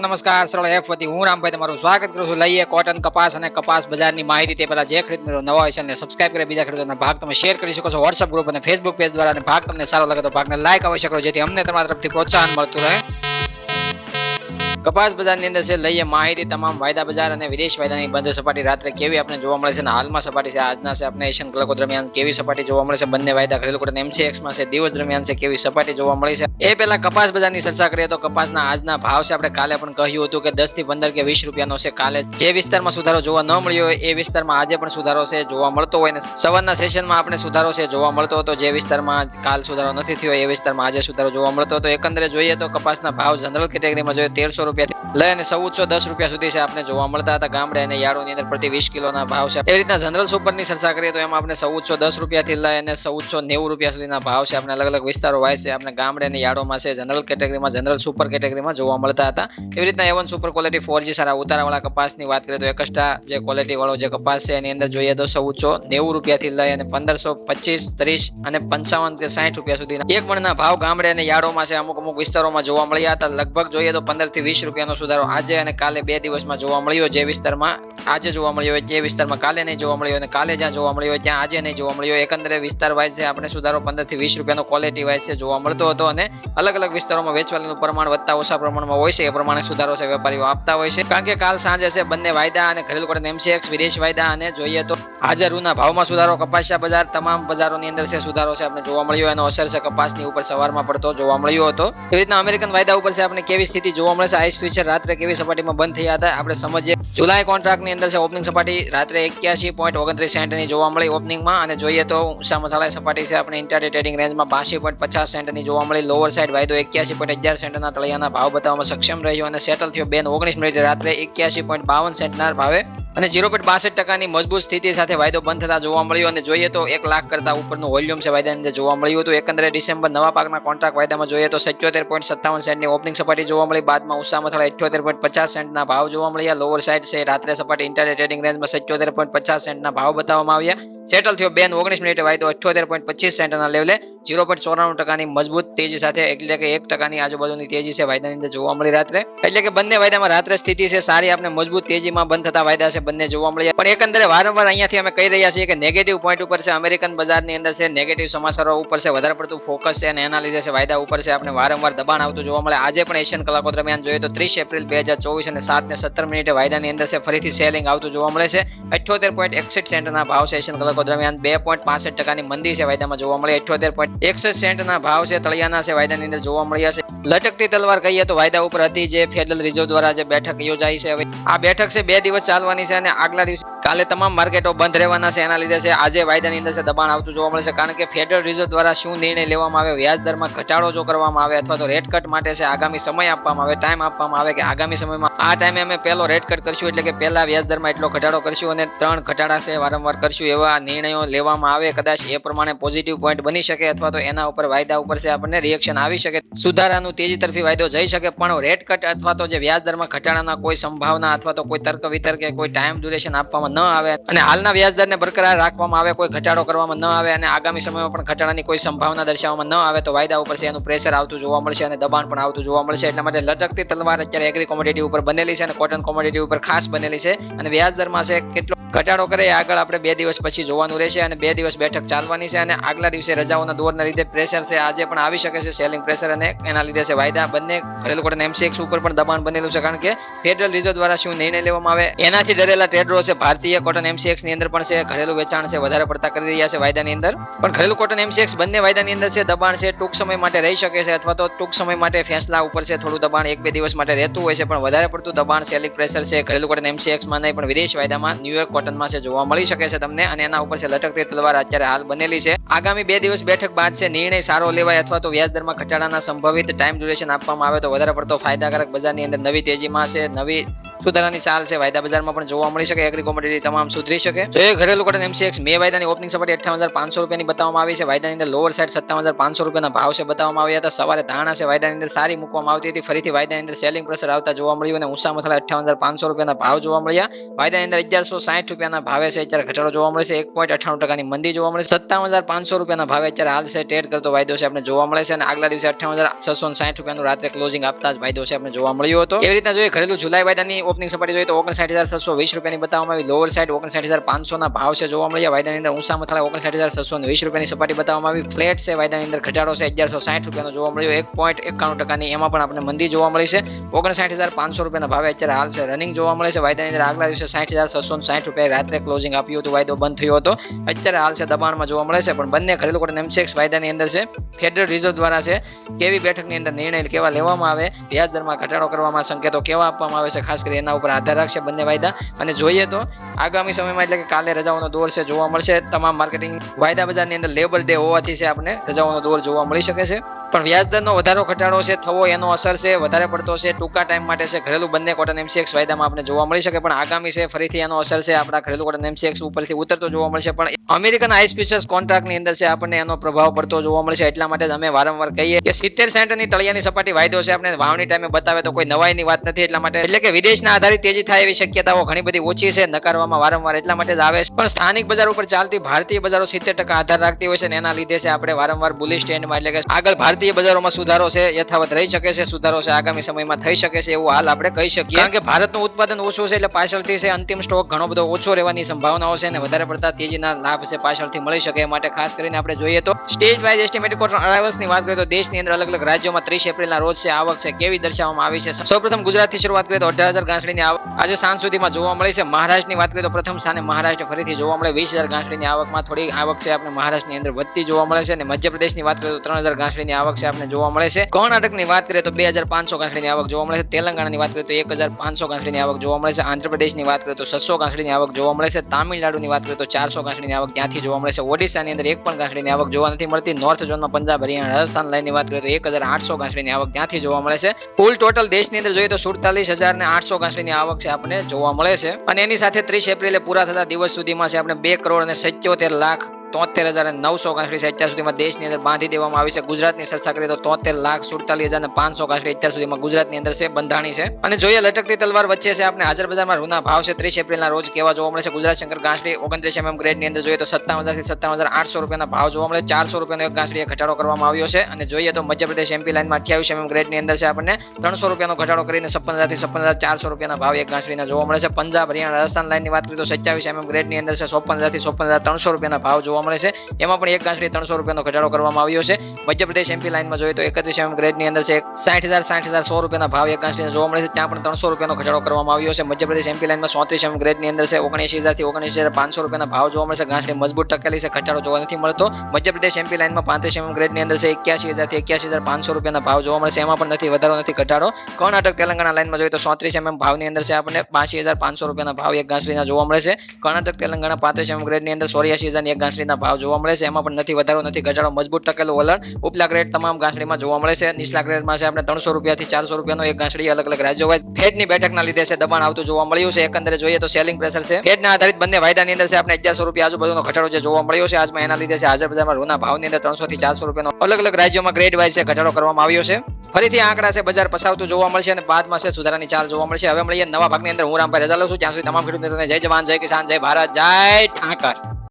નમસ્કાર, સરળ એફ વતી હું રામભાઈ તમારું સ્વાગત કરું છું. લઈએ કોટન કપાસ અને કપાસ બજારની માહિતી તે પહેલાં જે ખરીદ મિત્રો નવા હોય છે અને સબસ્ક્રાઇબ કરી, બીજા ખરીદોના ભાગ તમે શેર કરી શકો છો. વોટ્સઅપ ગ્રુપ અને ફેસબુક પેજ દ્વારા અને ભાગ તમને સારો લાગે તો ભાગને લાઈક અવશ્ય કરો, જેથી અમને તમારા તરફથી પ્રોત્સાહન મળતું રહે. કપાસ બજારની અંદર છે, લઈએ માહિતી તમામ વાયદા બજાર અને વિદેશ વાયદાની બંધ સપાટી રાત્રે કેવી આપણે જોવા મળે છે અને હાલમાં સપાટી છે, આજના છે, આપણે એશિયન કલાકો દરમિયાન કેવી સપાટી જોવા મળે છે, બંને વાયદા ઘરેલું કોટન MCX માં છે, દિવસ દરમિયાન છે, કેવી સપાટી જોવા મળી છે. એ પહેલા કપાસ બજારની ચર્ચા કરીએ તો કપાસના આજના ભાવ છે. આપણે કાલે પણ કહ્યું હતું કે દસથી પંદર કે વીસ રૂપિયાનો છે. કાલે જે વિસ્તારમાં સુધારો જોવા ન મળ્યો હોય, એ વિસ્તારમાં આજે પણ સુધારો છે, જોવા મળતો હોય ને સવારના સેશનમાં આપણે સુધારો છે, જોવા મળતો હતો. જે વિસ્તારમાં કાલ સુધારો નથી થયો, એ વિસ્તારમાં આજે સુધારો જોવા મળતો હતો. એકંદરે જોઈએ તો કપાસના ભાવ જનરલ કેટેગરીમાં જોઈએ તેરસો રૂપિયાથી લઈ અને ચૌદસો દસ રૂપિયા સુધી છે આપણે જોવા મળતા હતા. ગામડે અને યાર્ડોની અંદર પ્રતિ વીસ કિલોના ભાવ છે. એ રીતના જનરલ સુપરની ચર્ચા કરીએ તો એમાં આપણે ચૌદસો દસ રૂપિયાથી લઈ અને ચૌદસો નેવું રૂપિયા સુધીના ભાવ છે. આપણે અલગ અલગ વિસ્તારો વાય છે. આપણે ગામડે અને યાર્ડોમાં છે જનરલ કેટેગરીમાં જનરલ સુપર કેટેગરીમાં જોવા મળતા હતા. એવી રીતના A one super quality four G સારા ઉતારાવાળા કપાસની વાત કરીએ તો એકસ્ટા જે ક્વોલિટી વાળો જે કપાસ છે, એની અંદર જોઈએ તો ચૌદસો નેવું રૂપિયાથી લઈ અને પંદરસો પચીસ, ત્રીસ અને પંચાવન કે સાઠ રૂપિયા સુધીના એક મણના ભાવ ગામડે અને યાર્ડોમાં છે, અમુક અમુક વિસ્તારોમાં જોવા મળ્યા હતા. લગભગ જોઈએ તો પંદરથી વીસ રૂપિયાનો સુધારો આજે અને કાલે બે દિવસમાં જોવા મળ્યો. જે વિસ્તારમાં આજે જોવા મળ્યો હોય, જે વિસ્તારમાં કાલે નહીં જોવા મળ્યો અને કાલે જ્યાં જોવા મળ્યો હોય, ત્યાં આજે નહીં જોવા મળ્યો. એકંદરે વિસ્તાર વાઇઝ આપણે સુધારો પંદરથી વીસ રૂપિયાનો ક્વોલિટી વાઇઝ જોવા મળતો હતો અને અલગ અલગ વિસ્તારોમાં વેચવાલીનું પ્રમાણ વધતા ઓછા પ્રમાણમાં હોય છે. એ પ્રમાણે સુધારો છે, વેપારીઓ આપતા હોય છે. કારણ કે કાલ સાંજે છે, બંને વાયદા અને ઘરેલું કોટન એમસીએક્સ વિદેશ વાયદા અને જોઈએ તો આજે રૂના ભાવમાં સુધારો, કપાસિયા બજાર, તમામ બજારોની અંદર છે, સુધારો છે, આપણે જોવા મળ્યો. એનો અસર છે, કપાસની ઉપર સવારમાં પડતો જોવા મળ્યો હતો. એવી રીતના અમેરિકન વાયદા ઉપર છે, આપણે કેવી સ્થિતિ જોવા મળે છે? આઈસ ફ્યુચર રાત્રે કેવી સપાટીમાં બંધ થયા હતા? આપણે સમજીએ. જુલાઈ કોન્ટ્રાક્ટની અંદર છે ઓપનિંગ સપાટી રાત્રે એક્યાસી પોઈન્ટ ઓગણત્રીસ સેન્ટની જોવા મળી ઓપનિંગમાં અને જોઈએ તો ઊંચા મસાલા સપાટી છે, આપણે ઇન્ટરડે ટ્રેડિંગ રેન્જમાં બાસી પોઈન્ટ પચાસ સેન્ટની જોવા મળી. લોઅર સાઈડ વાયદો એક્યાસી પોઈન્ટ અગિયાર સેન્ટના તળિયાના ભાવ બતાવવામાં સક્ષમ રહ્યો અને સેટલ થયો બેન. ઓગણીસ મિનિટ રાત્રે એક્યાસી પોઈન્ટ બાવન સેન્ટના ભાવે અને ઝીરો પોઈન્ટ બાસઠ ટકાની મજબૂત સ્થિતિ સાથે વાયદો બંધ થતા જોવા મળ્યો અને જોઈએ તો એક લાખ કરતા ઉપરનું વોલ્યુમ છે વાયદાની અંદર જોવા મળ્યું હતું. એકંદરે ડિસેમ્બર નવા પાકના કોન્ટ્રાક્ટ વાયદામાં જોઈએ તો સત્યોતેર પોઈન્ટ સત્તાવન સેન્ટની ઓપનિંગ સપાટી જોવા મળી. બાદમાં ઉષા મથાળા અઠ્યોતેર પોઈન્ટ પચાસ સેન્ટના ભાવ જોવા મળ્યા. લોઅર સાઈડ છે, રાત્રે સપાટી ઇન્ટરનેટ ટ્રેડિંગ રેન્જમાં સત્યોતેર પોઈન્ટ પચાસ સેન્ટના ભાવ બતાવવામાં આવ્યા. સેટલ થયો બેન, ઓગણીસ મિનિટે વાયદો અઠ્યોતેર પોઈન્ટ પચીસ સેન્ટના લેવલે ઝીરો પોઈન્ટ ચોરાણું ટકાની મજબૂત તેજી સાથે, એટલે કે એક ટકાની આજુબાજુની તેજી છે વાયદાની અંદર જોવા મળી રાત્રે. એટલે કે બંને વાયદામાં રાત્રે સ્થિતિ છે સારી, આપણે મજબૂત તેજીમાં બંધ થતા વાયદા છે, બંને જોવા મળી પણ એકંદરે વારંવાર અહીંયાથી અમે કહી રહ્યા છીએ કે નેગેટિવ પોઈન્ટ ઉપર છે, અમેરિકન બજારની અંદર છે નેગેટિવ સમાચારો ઉપર છે, વધારે પડતું ફોકસ છે, અને એના લીધે છે વાયદા ઉપર છે, આપણે વારંવાર દબાણ આવતું જોવા મળે. આજે પણ એશિયન કલાકો દરમિયાન જોઈએ તો ત્રીસ એપ્રિલ બે હજાર ચોવીસ અને સાત ને સત્તર મિનિટે વાયદાની અંદર છે, ફરીથી સેલિંગ આવતું જોવા મળે છે. અઠ્યોતેર પોઈન્ટ એકસઠ સેન્ટના ભાવ છે એશિયન કલાકો દરમિયાન બે પોઈન્ટ પાસઠ ટકાની મંદી છે વાયદામાં જોવા મળી. અઠ્યોતેર પોઈન્ટ એકસઠ સેન્ટના ભાવ છે તળિયાના છે, વાયદાની અંદર જોવા મળ્યા છે લટકતી તલવાર કહીએ તો વાયદા ઉપર હતી જે ફેડરલ રિઝર્વ દ્વારા જે બેઠક યોજાઈ છે. હવે આ બેઠક છે, બે દિવસ ચાલવાની છે અને આગલા દિવસે કાલે તમામ માર્કેટો બંધ રહેવાના છે. એના લીધે છે આજે વાયદાની અંદર છે દબાણ આવતું જોવા મળે છે. કારણ કે ફેડરલ રિઝર્વ દ્વારા શું નિર્ણય લેવામાં આવે વ્યાજ દરમાં ઘટાડો જો કરવામાં આવે અથવા તો રેટ કટ માટે છે આગામી સમય આપવામાં આવે ટાઈમ આપવામાં આવે કે આગામી સમયમાં? આ ટાઈમે અમે પહેલો રેટ કટ કરશું એટલે કે પહેલા વ્યાજ દરમાં એટલો ઘટાડો કરશું અને ત્રણ ઘટાડા છે વારંવાર કરશું એવા નિર્ણયો લેવામાં આવે. કદાચ એ પ્રમાણે પોઝિટિવ પોઈન્ટ બની શકે અથવા તો એના ઉપર વાયદા ઉપર છે આપણને રિએક્શન આવી શકે. સુધારાનું તેજી તરફી વાયદો જઈ શકે, પણ રેટ કટ અથવા તો જે વ્યાજ દરમાં ઘટાડાના કોઈ સંભાવના અથવા તો કોઈ તર્ક વિતર્ક કોઈ ટાઈમ ડ્યુરેશન આપવામાં ન આવે અને હાલના વ્યાજદરને બરકરાર રાખવામાં આવે, કોઈ ઘટાડો કરવામાં ન આવે અને આગામી સમયમાં પણ ઘટાડાની કોઈ સંભાવના દર્શાવવામાં ન આવે, તો વાયદા ઉપર છે એનું પ્રેશર આવતું જોવા મળશે અને દબાણ પણ આવતું જોવા મળશે. એટલા માટે લટકતી તલવાર અત્યારે એગ્રી કોમોડિટી ઉપર બનેલી છે અને કોટન કોમોડિટી ઉપર ખાસ બનેલી છે અને વ્યાજ દરમાં છે, કેટલો ઘટાડો કરે, આગળ આપણે બે દિવસ પછી જોવાનું રહેશે અને બે દિવસ બેઠક ચાલવાની છે અને આગલા દિવસે રજાઓના દોરના લીધે પ્રેશર છે, આજે પણ આવી શકે છે સેલિંગ પ્રેશર અને એના લીધે છે વાયદા. બંને ઘરેલું કોટન એમસીએક્સ ઉપર પણ દબાણ બનેલું છે કારણ કે ફેડરલ રિઝર્વ દ્વારા શું નિર્ણય લેવામાં આવે, એનાથી ડરેલા ટ્રેડરો છે, ભારતીય કોટન એમસીએક્સની અંદર પણ છે, ઘરેલું વેચાણ છે, વધારે પડતા કરી રહ્યા છે વાયદાની અંદર. પણ ઘરેલું કોટન એમસીએક્સ બંને વાયદાની અંદર છે, દબાણ છે, ટૂંક સમય માટે રહી શકે છે અથવા તો ટૂંક સમય માટે ફેસલા ઉપર છે, થોડું દબાણ એક બે દિવસ માટે રહેતું હોય છે, પણ વધારે પડતું દબાણ સેલિંગ પ્રેશર છે, ઘરેલું કોટન એમસીએક્સમાં નહીં, પણ વિદેશ વાયદામાં ન્યુયોર્ક કોટનમાં છે, જોવા મળી શકે છે તમને. અને એના ઉપર છે, લટકતી તલવાર અત્યારે હાલ બનેલી છે. આગામી બે દિવસ બેઠક બાદ છે, નિર્ણય સારો લેવાય અથવા તો વ્યાજ દરમાં ઘટાડાના સંભવિત ટાઈમ ડ્યુરેશન આપવામાં આવે તો વધારે પડતો ફાયદાકારક બજારની અંદર નવી તેજીમાં છે, નવી સુધારાની ચાલ છે. વાયદા બજારમાં પણ જોવા મળી શકે. એગ્રી કોમોડિટી તમામ સુધરી શકે. જોઈએ ઘરેલું કોટન એમસીએક્સ મે વાયદાની ઓપનિંગ સપાટી અઠાવન હજાર પાંચસો રૂપિયાની બતાવવામાં આવી છે. વાયદાની અંદર લોઅર સાઈડ સત્તાવન હજાર પાંચસો રૂપિયાના ભાવ છે બતાવવામાં આવ્યા હતા. સવારે ધારણા છે, વાયદાની અંદર સારી મૂકવામાં આવતી હતી. ફરીથી વાયદાની અંદર સેલિંગ પ્રેશર આવતા જોવા મળ્યું અને ઊંચા મથલા અઠાવન હજાર પાંચસો રૂપિયાના ભાવ જોવા મળ્યા. વાયદાની અંદર અગિયારસો સાઠ રૂપિયાના ભાવે છે, અત્યારે ઘટાડો જોવા મળે છે, એક પોઈન્ટ અઠાણું ટકાની મંદી જોવા મળે છે. સત્તાવન હજાર પાંચસો રૂપિયાના ભાવે અત્યારે હાલ છે ટ્રેડ કરતો વાયદો છે, આપણે જોવા મળે છે. અને આગલા દિવસે અઠાવન હજાર છસો સાઠ રૂપિયાનું રાત્રે ક્લોઝિંગ આપતા જ વાયદો છે, આપણે જોવા મળ્યો હતો. એવી રીતના જોઈએ ઘરેલું જુલાઈ વાયદાની ઓપનિંગ સપાટી જોઈએ તો ઓગણસાઠ હજાર છસો વીસ રૂપિયાની બતાવવામાં આવી. લોઅર સાઈડ ઓગણસાઠ હજાર પાંચસો ના ભાવ છે જોવા મળ્યા. વાયદાની અંદર ઊંચા મથાળા ઓગણસાઠ હજાર છસો વીસ રૂપિયાની સપાટી બતાવવામાં આવી. ફ્લેટ છે, વાયદાની અંદર ઘટાડો છે, અગિયારસો સાઠ રૂપિયાનો જોવા મળ્યો. એક પોઈન્ટ એકાણું ટકાની એમાં પણ આપણે મંદી જોવા મળી છે. ઓગણસાઠ હજાર પાંચસો રૂપિયાના ભાવે અત્યારે હાલ છે રનિંગ જોવા મળે છે. વાયદાની અંદર આગલા દિવસે સાઠ હજાર છસો સાઠ રૂપિયા રાત્રે ક્લોઝિંગ આપ્યું હતું, વાયદો બંધ થયો હતો. અત્યારે હાલ છે દબાણમાં જોવા મળે છે, પણ બંને ઘરેલું કોટન એમસીએક્સ વાયદાની અંદર છે ફેડરલ રિઝર્વ દ્વારા છે, કેવી બેઠકની અંદર નિર્ણય કેવા લેવામાં આવે વ્યાજદરમાં ઘટાડો કરવામાં સંકેતો કેવા આપવામાં આવે છે, ખાસ કરી એના ઉપર આધાર રાખશે બંને વાયદા. અને જોઈએ તો, આગામી સમયમાં એટલે કે કાલે રજાઓનો દોર છે, જોવા મળશે. તમામ માર્કેટિંગ વાયદા બજારની અંદર લેબર ડે હોવાથી છે, આપણે રજાઓનો દોર જોવા મળી શકે છે. પણ વ્યાજ દરનો વધારો ઘટાડો છે, થવો એનો અસર છે, વધારે પડતો છે, ટૂંકા ટાઈમ માટે છે, ઘરેલું બંને કોટન એમસીએક્સ વાયદામાં આપણે જોવા મળી શકે, પણ આગામી છે, ફરીથી એનો અસર છે, આપણા ઘરેલું કોટન એમસીએક્સ ઉપરથી ઉતરતો જોવા મળશે પણ અમેરિકન આઈસ ફિશર્સ કોન્ટ્રાક્ટની અંદર છે, આપણને એનો પ્રભાવ પડતો જોવા મળશે એટલા માટે અમે વારંવાર કહીએ કે સિત્તેર સેન્ટની તળિયાની સપાટી વાયદો છે, આપણે વાવણી ટાઈમે બતાવે તો કોઈ નવાઈની વાત નથી, એટલા માટે એટલે કે વિદેશના આધારિત તેજી થાય એવી શક્યતાઓ ઘણી બધી ઓછી છે, નકારવામાં વારંવાર એટલા માટે જ આવે છે, પણ સ્થાનિક બજાર ઉપર ચાલતી ભારતીય બજારો સિત્તેર ટકા આધાર રાખતી હોય છે એના લીધે છે, આપણે વારંવાર બુલિશ સ્ટેન્ડમાં એટલે કે આગળ ભારતીય બજારોમાં સુધારો છે, યથાવત રહી શકે છે, સુધારો છે, આગામી સમયમાં થઈ શકે છે એવું હાલ આપણે કહી શકીએ. કારણ કે ભારતનું ઉત્પાદન ઓછું છે એટલે પાછળથી છે, અંતિમ સ્ટોક ઘણો બધો ઓછો રહેવાની સંભાવનાઓ છે અને વધારે પડતા તેજીના લાભ છે પાછળથી મળી શકે એ માટે ખાસ કરીને આપણે જોઈએ તો સ્ટેજ વાઇઝ એસ્ટિમેટ કોટન અરાઇવલ્સની વાત કરીએ તો દેશની અંદર અલગ અલગ રાજ્યોમાં ત્રીસ એપ્રિલના રોજ છે, આવક છે, કેવી દર્શાવવામાં આવી છે? સૌપ્રથમ ગુજરાતથી શરૂઆત કરીએ તો અઢાર હજાર ગાંસડીની આવક આજે સાંજ સુધીમાં જોવા મળી છે. મહારાષ્ટ્રની વાત કરીએ તો પ્રથમ સ્થાને મહારાષ્ટ્ર ફરીથી જોવા મળે વીસ હજાર ગાંસડીની આવકમાં થોડી આવક છે આપણે મહારાષ્ટ્રની અંદર વધતી જોવા મળે છે અને મધ્યપ્રદેશની વાત કરીએ તો ત્રણ હજાર ગાંસડીની આવક છે આપણે જોવા મળે છે. કર્ણાટકની વાત કરીએ તો બે હજાર પાંચસો ગાંસડીની આવક જોવા મળે છે. તેલંગાણાની વાત કરીએ તો એક હજાર પાંચસો ગાંસડીની આવક જોવા મળે છે. આંધ્રપ્રદેશની વાત કરીએ તો છસો ગાંસડીની આવક જોવા મળે છે. તામિલનાડુની વાત કરીએ તો ચારસો ગાંસડીની આવક ત્યાંથી જોવા મળે છે. ઓડિશાની અંદર એક પણ ગાંસડીની આવક જોવા નથી મળતી. નોર્થ ઝોનમાં પંજાબ, હરિયાણા, રાજસ્થાન લાઈનની વાત કરીએ તો એક હજાર આઠસો ગાંસડીની આવક ત્યાંથી જોવા મળે છે. કુલ ટોટલ દેશની અંદર જોઈએ તો સુડતાલીસ હજાર ને આઠસો ગાંસડીની આવક છે આપણને જોવા મળે છે. અને એની સાથે ત્રીસ એપ્રિલે પૂરા થતા દિવસ સુધીમાં છે આપણે બે કરોડ અને સત્યોતેર લાખ તોતેર હજાર નવસો છે. અત્યાર સુધીમાં દેશની અંદર બાંધી દેવામાં આવી છે. ગુજરાતની ચર્ચા કરીએ તો તોતેર લાખ સુડતાલીસ હજાર પાંચસો કાંસળી અત્યાર સુધીમાં ગુજરાતની અંદર છે, બંધાણી છે. અને જોઈએ લટકતી તલવાર વચ્ચે છે આપણે હાજર બજારમાં રૂના ભાવ છે. ત્રીસ એપ્રિલના રોજ કેવા જોવા મળે છે? ગુજરાત શંકર ગાંસડી ઓગણત્રીસ એમએમ ગ્રેડની અંદર જોઈએ તો સત્તાવન હજારથી સત્તાવન હજાર આઠસો રૂપિયાના ભાવ જોવા મળે. ચારસો રૂપિયાનો એક ગાંસડીએ ઘટાડો કરવામાં આવ્યો છે. અને જોઈએ તો મધ્યપ્રદેશ એમપી લાઇનમાં અઠ્યાવીસ એમએમ ગ્રેડની અંદર છે આપણને ત્રણસો રૂપિયાનો ઘટાડો કરીને છપ્પન હજારથી છપ્પન હજાર ચારસો રૂપિયાના ભાવ એક ગાંસડીના જોવા મળે છે. પંજાબ, હરિયાણા, રાજસ્થાન લાઇનની વાત કરીએ તો સત્યાવીસ એમએમ ગ્રેડની અંદર છે. ચોપન હજારથી ચોપન હજાર ત્રણસો રૂપિયાના ભાવ જોવા મળે છે. એમાં પણ એક ગાંસડી ત્રણસો રૂપિયાનો ઘટાડો કરવામાં આવ્યો છે. મધ્યપ્રદેશ એમપી લાઇનમાં જોઈએ તો એકત્રીસ એમ ગ્રેડની અંદર છે. સાઠ હજાર સાઠ હજાર, સો રૂપિયાના ભાવ એક ગાંસડીને જોવા મળે છે. ત્યાં પણ ત્રણસો રૂપિયાનો ઘટાડો કરવામાં આવ્યો છે. મધ્યપ્રદેશ એમપી લાઇનમાં ચોત્રીસ એમ ગ્રેડની અંદર છે. ઓગણએંસી હજારથી ઓગણીસ હજાર પાંચસો રૂપિયાના ભાવ જોવા મળે છે. ગાંસડી મજબૂત ટકેલી છે. ઘટાડો જોવા નથી મળતો. મધ્યપ્રદેશ એમપી લાઇનમાં પાંત્રીસ એમ ગ્રેડની અંદર છે. એક્યાસી હજારથી એક્યાસી હજાર પાંચસો રૂપિયાના ભાવ જોવા મળે છે. એમાં પણ નથી, વધારો નથી, ઘટાડો. કર્ણાટક, તેલંગાણા લાઇનમાં જોઈએ તો ચોત્રીસ એમએમ ભાવની અંદર છે. આપણને પાંચી હજાર પાંચસો રૂપિયાના ભાવ એક ગાંસડીના જોવા મળે છે. કર્ણાટક, તેલંગાણા પાંત્રીસ એમ ગ્રેડની અંદર ચોર્યાસી હજારની એક ગાંસડીના ભાવ જોવા મળે છે. એમાં પણ નથી વધારો, નથી ઘટાડો. મજબૂત ટકેલું વલણ. ઉપલા ગ્રેડ તમામ ગાંસડીમાં જોવા મળે છે. નીચલા ગ્રેડમાં છે આપણે ત્રણસો રૂપિયાથી ચારસો રૂપિયાનો એક ગાંસડી અલગ અલગ રાજ્યો હોય. ફેડની બેઠકના લીધે છે દબાણ આવતું જોવા મળ્યું છે. એકંદરે જોઈએ તો સેલિંગ પ્રેશર છે. ફેડના આધારિત બંને વાયદાની અંદર છે આપણે અગિયારસો રૂપિયા આજુબાજુનો ઘટાડો જે જોવા મળ્યો છે. આજમાં એના લીધે છે હાજર બજારમાં રૂના ભાવની અંદર ત્રણસો થી ચારસો રૂપિયાનો અલગ અલગ રાજ્યોમાં ગ્રેડ વાઇઝ છે ઘટાડો કરવામાં આવ્યો છે. ફરીથી આંકડા છે બજાર પસાવતું જોવા મળશે અને બાદમાં છે સુધારાની ચાલ જોવા મળશે. હવે મળીએ નવા ભાગની અંદર. હું રામભાઈ રજા લઉં છું. ત્યાં સુધી તમામ ખેડૂત જય જવાન, જય કિસાન, જય ભારત, જય ઠાકર.